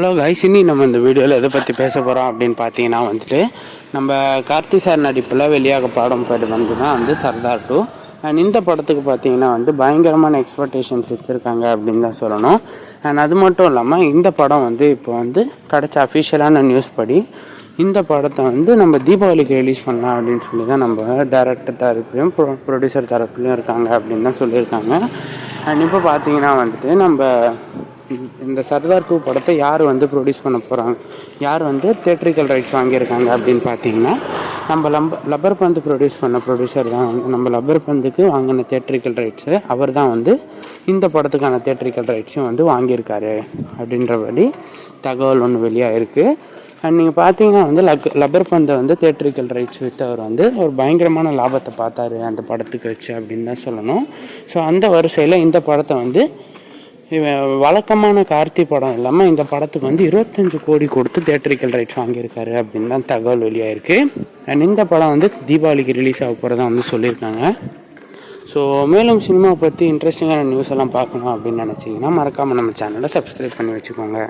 Hello guys இன்னி நம்ம இந்த வீடியோவில் எதை பற்றி பேச போகிறோம் அப்படின்னு பார்த்தீங்கன்னா வந்துட்டு நம்ம கார்த்தி சார் நடிப்பில் வெளியாக பாடம் பேர் வந்து தான் வந்து சர்தார் டூ. அண்ட் இந்த படத்துக்கு பார்த்தீங்கன்னா வந்து பயங்கரமான எக்ஸ்பெக்டேஷன்ஸ் வச்சுருக்காங்க அப்படின்னு தான் சொல்லணும். அண்ட் அது மட்டும் இல்லாமல் இந்த படம் வந்து இப்போ வந்து கிடச்ச அஃபிஷியலான நியூஸ் படி இந்த படத்தை வந்து நம்ம தீபாவளிக்கு ரிலீஸ் பண்ணலாம் அப்படின்னு சொல்லி தான் நம்ம டேரக்டர் தரப்புலையும் ப்ரொ ப்ரொடியூசர் தரப்புலையும் இருக்காங்க அப்படின்னு தான் சொல்லியிருக்காங்க. அண்ட் இப்போ பார்த்தீங்கன்னா வந்துட்டு நம்ம இந்த சர்தார் கூ படத்தை யார் வந்து ப்ரொடியூஸ் பண்ண போகிறாங்க யார் வந்து தேட்ரிக்கல் ரைட்ஸ் வாங்கியிருக்காங்க அப்படின்னு பார்த்தீங்கன்னா நம்ம லம்ப லப்பர் பந்து ப்ரொடியூஸ் பண்ண ப்ரொடியூசர் தான் வந்து நம்ம லப்பர் பந்துக்கு வாங்கின தேட்ரிக்கல் ரைட்ஸு அவர் தான் வந்து இந்த படத்துக்கான தேட்ரிக்கல் ரைட்ஸையும் வந்து வாங்கியிருக்காரு அப்படின்றபடி தகவல் ஒன்று வெளியாக இருக்குது அண்ட் நீங்கள் பார்த்தீங்கன்னா வந்து லக் லப்பர் பந்தை வந்து தேட்ரிக்கல் ரைட்ஸ் விற்றவர் வந்து ஒரு பயங்கரமான லாபத்தை பார்த்தாரு அந்த படத்துக்கு வச்சு அப்படின்னு தான் சொல்லணும். ஸோ அந்த வரிசையில் இந்த படத்தை வந்து வழக்கமான கார்த்தி படம் இல்லாமல் இந்த படத்துக்கு வந்து இருபத்தஞ்சு கோடி கொடுத்து தேட்டரிக்கல் ரைட்ஸ் வாங்கியிருக்காரு அப்படின்னு தான் தகவல் வெளியாயிருக்கு. அண்ட் இந்த படம் வந்து தீபாவளிக்கு ரிலீஸ் ஆக போகிறதா வந்து சொல்லியிருக்காங்க. ஸோ மேலும் சினிமா பற்றி இன்ட்ரெஸ்டிங்கான நியூஸ் எல்லாம் பார்க்கணும் அப்படின்னு நினச்சிங்கன்னா மறக்காமல் நம்ம சேனலை சப்ஸ்கிரைப் பண்ணி வச்சுக்கோங்க.